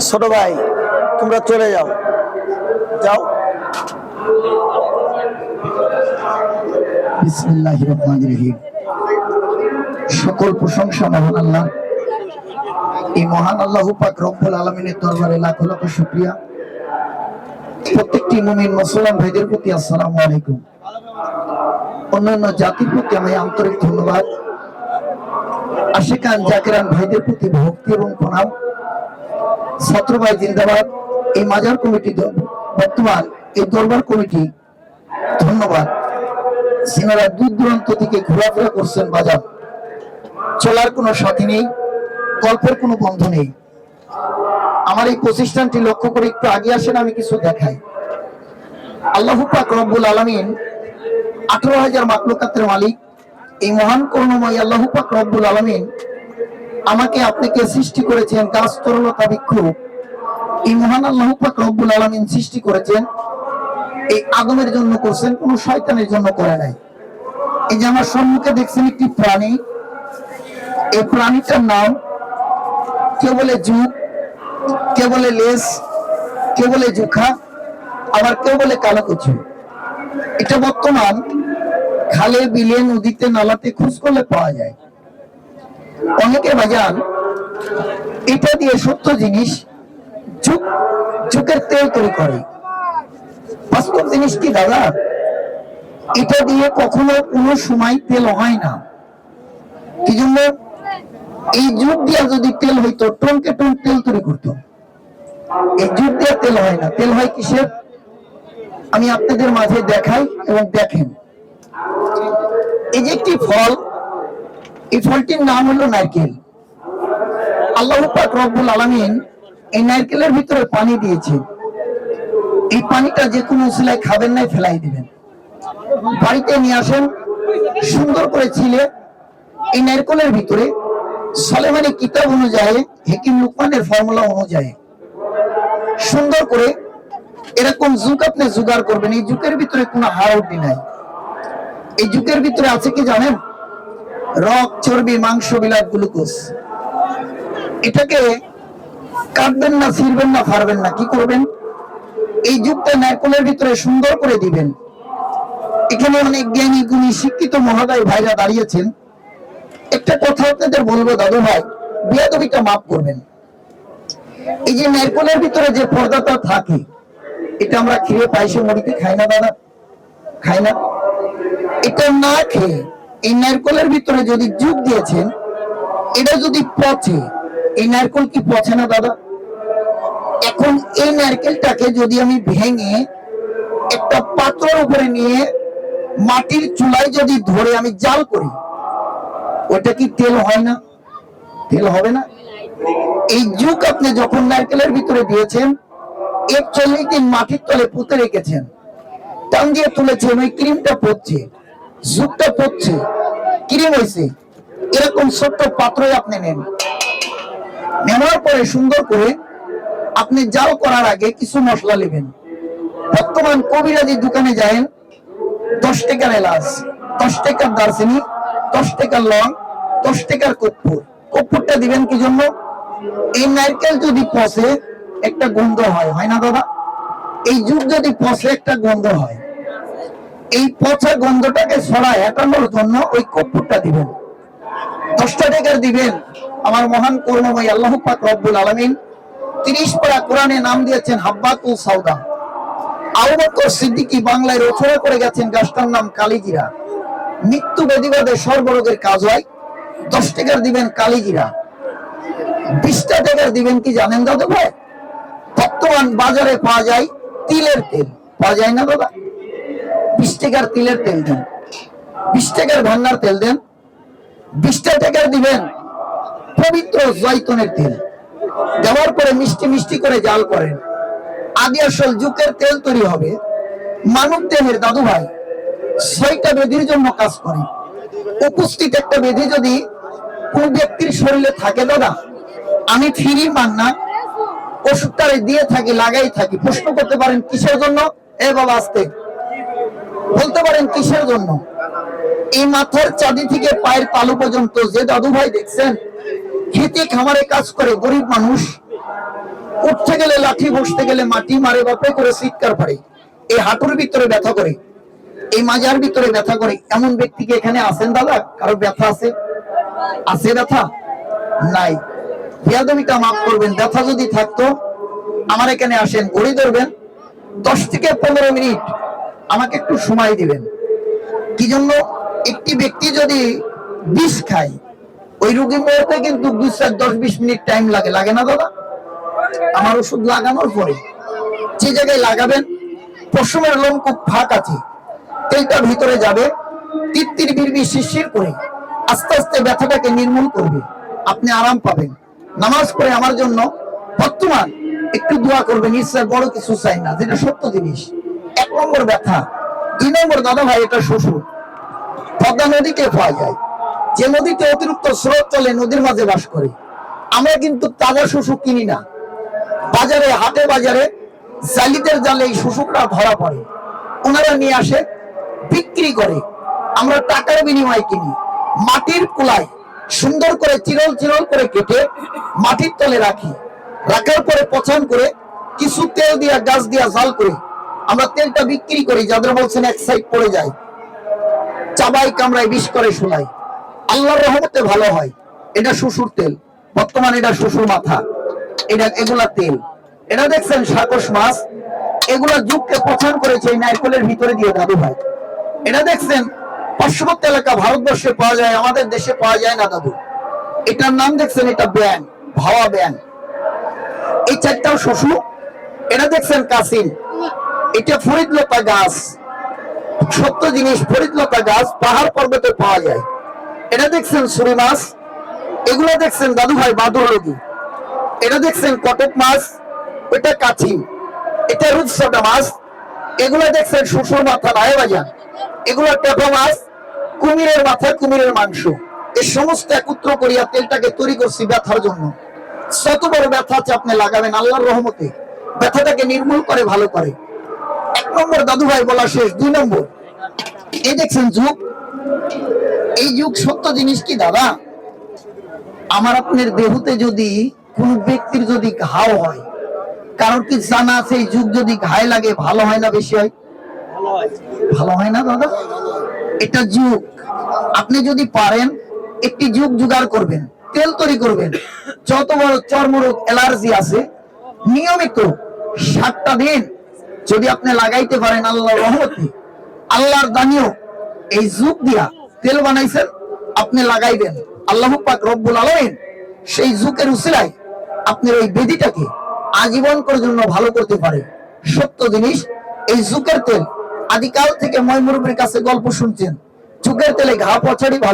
ছোট ভাই, তোমরা চলে যাও। যাও। সকল প্রশংসা মহান আল্লাহ। এই মহান আল্লাহ রব্বুল আলমিনের দরবারে লাখ লাখ শুক্রিয়া। প্রত্যেকটি মুমিন মুসলমান ভাইদের প্রতি আসসালামু আলাইকুম। অন্যান্য জাতির প্রতি আমি আন্তরিক ধন্যবাদ। আশিকান জাকিরান ভাইদের প্রতি ভক্তি এবং প্রণাম। ছাত্র ভাই জিন্দাবাদ। এই মাজার কমিটি বর্তমান এই দরবার কমিটি, ধন্যবাদ। সিনারা দূর দূরান্ত থেকে ঘোরাফেরা করছেন বাজার চলার কোনো সাথী নেই, গল্পের কোনো বন্ধ নেই। আমার এই প্রতিষ্ঠানটি লক্ষ্য করে একটু আগে আসেন, আমি কিছু দেখাই। আল্লাহ পাক রব্বুল আলমিন আঠারো হাজার মাকলুকাতের মালিক এই মহান করুণময় আল্লাহ পাক রব্বুল আলমিন আমাকে আপনাকে সৃষ্টি করেছেন গাছ তরলতা বৃক্ষ এই মহান আল্লাহ পাক রব্বুল আলমিন সৃষ্টি করেছেন। এই আদমের জন্য করছেন, কোন শয়তানের জন্য করে নাই। এই যে আমার সম্মুখে দেখছেন একটি প্রাণী। এই প্রাণীটার নাম কে বলে যুগ কে বলে লেস, কে বলে জুখা, আবার কেউ বলে কালাকুচু এটা বর্তমান খালে বিলে নদীতে নালাতে খোঁজ করলে পাওয়া যায়। অনেকে বাজান এটা দিয়ে সত্য জিনিস যুগ যুগের তেল তৈরি করে। বাস্তব জিনিস কি দাদা? এটা দিয়ে কখনো কোনো সময় তেল হয় না। কি জন্য? এই যুগ দিয়া যদি তেল হইতো, টনকে টন তেল তৈরি করতো। এই যুগ দিয়ে তেল হয় না। তেল হয় কিসের? আমি আপনাদের মাঝে দেখাই এবং দেখেন। এই যে একটি ফল, এই ফলটির নাম হলো নারকেল। আল্লাহ রব্বুল আলামিন এই নারকেলের ভিতরে পানি দিয়েছে। এই পানিটা যে কোনো উসিলায় খাবেন নাই ফেলাই দিবেন। বাড়িতে নিয়ে আসেন, সুন্দর করে ছিলে এই নারকলের ভিতরে। সলেমানি কিতাব অনুযায়ী, হেকিম লুকমানের ফর্মুলা অনুযায়ী সুন্দর করে এরকম যুগ আপনি জোগাড় করবেন। এই যুগের ভিতরে কোনো হাড়ি নাই। এই যুগের ভিতরে আছে কি জানেন? রক, চর্বি, মাংস, বিলাত, গ্লুকোজ। এটাকে কাটবেন না, ছিড়বেন না ফারবেন না, কি করবেন? এই যুগটা নারকলের ভিতরে সুন্দর করে দিবেন। এখানে অনেক জ্ঞানী, গুণী, শিক্ষিত মহোদয় ভাইরা দাঁড়িয়েছেন। একটা কথা আপনাদের বলব, দাদু ভাই, বিয়াদবিটা মাফ করবেন। এই যে নারকলের ভিতরে যে পর্দাটা থাকে, এটা আমরা খেয়ে পাইসে মুড়িতে খাই না, দাদা? খাই না? এটা না খেয়ে এই নারকলের ভিতরে যদি যুগ দিয়েছেন, এটা যদি পচে, এই নারকল কি পচে না দাদা? এখন এই নারকেলটাকে যদি আমি ভেঙে একটা পাত্রের উপরে নিয়ে মাটির চুলায় যদি ধরে আমি জাল করি, ওটা কি তেল হয় না? তেল হবে না? এই যুগ আপনি যখন নারকেলের ভিতরে দিয়েছেন একচল্লিশ দিন মাটির তলে পুঁতে রেখেছেন? টান দিয়ে তুলেছেন, ওই ক্রিমটা পড়ছে। যুগটা পড়ছে ক্রিম হয়েছে? এরকম ছোট্ট পাত্রই আপনি নেন। নেওয়ার পরে সুন্দর করে আপনি জাল করার আগে কিছু মশলা নেবেন। বর্তমান কবিরাজি দোকানে যায় দশ টাকার এলাচ, দশ টাকার দারচিনি, দশ টাকার লং, দশ টাকার কর্পূর। কর্পূরটা দিবেন কি জন্য? এই নারকেল যদি পচে, একটা গন্ধ হয়। হয় না দাদা? এই যুগ যদি পচে, একটা গন্ধ হয়। এই পচা গন্ধটাকে ছড়ায় হটানোর জন্য ওই কর্পূরটা দিবেন। দশটা টাকার দিবেন। আমার মহান করুণাময় আল্লাহ পাক রব্বুল আলামিন তিরিশ পারা কোরআনে নাম দিয়েছেন হাব্বাতুল সাউদা। সিদ্দিকী বাংলায় করে গেছেন নাম মৃত্যু কাজ হয়। দশ দিবেন দিবেন কি জানেন দাদা ভাই? বর্তমান বাজারে পাওয়া যায় তিলের তেল। পাওয়া যায় না দাদা? বিশ টাকার তিলের তেল দেন। বিশ টাকার ভান্ডার তেল দেন। বিশটা টাকার দিবেন পবিত্র জয়তনের তেল। দেওয়ার পরে মিষ্টি মিষ্টি করে জাল করেন। আদি আসল যুগের তেল তৈরি হবে। মানব দেহের দাদু ভাই ছয়টা বেধির জন্য কাজ করে। উপস্থিত একটা বেধি যদি কোন ব্যক্তির শরীরে থাকে, দাদা, আমি ফিরি মান না। ওষুধটা দিয়ে থাকি, লাগাই থাকি। প্রশ্ন করতে পারেন, কিসের জন্য? এ বাবা, আসতে। বলতে পারেন কিসের জন্য? এই মাথার চাঁদি থেকে পায়ের তালু পর্যন্ত যে দাদু ভাই দেখছেন, খেতে খামারে কাজ করে গরিব মানুষ, উঠতে গেলে লাঠি, বসতে গেলে মাটি মারে, বাপে করে চিৎকার পারে এই হাঁটুর ভিতরে ব্যথা করে, এই মাজার ভিতরে ব্যথা করে। এমন ব্যক্তিকে এখানে আছেন দাদা? কারও ব্যথা আছে? আছে ব্যথা? নাই। বিয়াদবিটা মাফ করবেন, ব্যথা যদি থাকতো, আমার এখানে আসেন, ঘড়ি ধরবেন, দশ থেকে পনেরো মিনিট আমাকে একটু সময় দিবেন। কি জন্য? একটি ব্যক্তি যদি বিষ খায়, ওই রুগী মরতে কিন্তু দুই চার দশ বিশ মিনিট টাইম লাগে। লাগে না দাদা? আমার ওষুধ লাগানোর পরে যে জায়গায় লাগাবেন, পশমের লোম খুব ফাঁক আছে তেলটা ভিতরে যাবে, তিত্তির বিড়বি শিরশির করে আস্তে আস্তে ব্যথাটাকে নির্মূল করবে। আপনি আরাম পাবেন। নামাজ পড়ে আমার জন্য বর্তমান একটু দোয়া করবেন ঈশ্বর বড় কিছু চাই না, যেটা সত্য জিনিস। নম্বর ব্যথা। দুই নম্বর দাদা ভাই, এটা শ্বশুর। পদ্মা নদীতে পাওয়া যায়। যে নদীতে অতিরিক্ত স্রোত চলে, নদীর মাঝে বাস করে। আমরা কিন্তু তাজা শুশুক কিনি না। বাজারে, হাটে বাজারে জালিদের জালে এই শুশুকরা ধরা পড়ে। ওনারা নিয়ে আসে, বিক্রি করে। আমরা টাকার বিনিময়ে কিনি। মাটির কুলায় সুন্দর করে চিরল চিরল করে কেটে মাটির তলে রাখি। রাখার পরে পছন্দ করে কিছু তেল দিয়া, গাছ দিয়া জাল করে আমরা তেলটা বিক্রি করি, যাদের বলছেন এক সাইড পড়ে যায়। চাবাই কামড়ায় বিষ করে শোনাই আল্লাহর রহমতে ভালো হয়। এটা শ্বশুর তেল। বর্তমানে এটা শ্বশুর মাথা। এটা, এগুলা তেল। এটা দেখছেন সাকস মাছ। এগুলা যুগকে পছন্দ করেছে নারকেলের ভিতরে দিয়ে দাদু ভাই। এটা দেখছেন, পার্শ্ববর্তী এলাকা ভারতবর্ষে পাওয়া যায়, আমাদের দেশে পাওয়া যায় না দাদু। এটার নাম দেখছেন, এটা ব্যাং ভাওয়া ব্যাং এই চারটাও শ্বশুর এটা দেখছেন কাসিন এটা ফরিদলতা গাছ। সত্য জিনিস ফরিদলতা গাছ, পাহাড় পর্বতে পাওয়া যায়। এটা দেখছেন সুরি মাছ, এগুলো দেখছেন দাদু ভাই বাদুর লগি এটা দেখছেন কটক মাছ ওটা কাছি এটা রূপসাটা মাছ, এগুলো দেখছেন শুশুর মাথা রায় বাজার এগুলো টেপা মাছ, কুমিরের মাথা কুমিরের মাংস। এই সমস্ত একত্র করিয়া তেলটাকে তৈরি করছি ব্যথার জন্য। যত বড় ব্যথা আছে আপনি লাগাবেন আল্লাহর রহমতে। ব্যথাটাকে নির্মূল করে, ভালো করে। নম্বর দাদু ভাই বলা শেষ, দুই নম্বর। এই দেখছেন যুগ। এই যুগ সত্য জিনিস কি, দাদা? আমার আপনার দেহতে যদি কোন ব্যক্তির যদি ঘাও হয় কারণ কি জানা আছে এই যুগ যদি ঘায়ে লাগে, ভালো হয় না বেশি হয়? ভালো হয় না, দাদা? এটা যুগ। আপনি যদি পারেন, একটি যুগ জোগাড় করবেন, তেল তৈরি করবেন। যত বড় চর্মরোগ, অ্যালার্জি আছে, নিয়মিত সাতটা দিন যদি আপনি লাগাইতে পারেন আল্লাহর রহমতে, আল্লাহর দানিও এই যুগ দিয়া তেল বানাইছেন, আপনি লাগাইবেন। আল্লাহ পাক রব্বুল আলামিন সেই যুগের উসিলায় আপনার ওই বেদিটাকে আজীবন করে জন্য ভালো করতে পারে। সত্য জিনিস, এই যুগের তেল, আদিকাল থেকে ময়মুরবের কাছে গল্প শুনছেন, যুগের তেলে ঘা পছাড়ি ভালো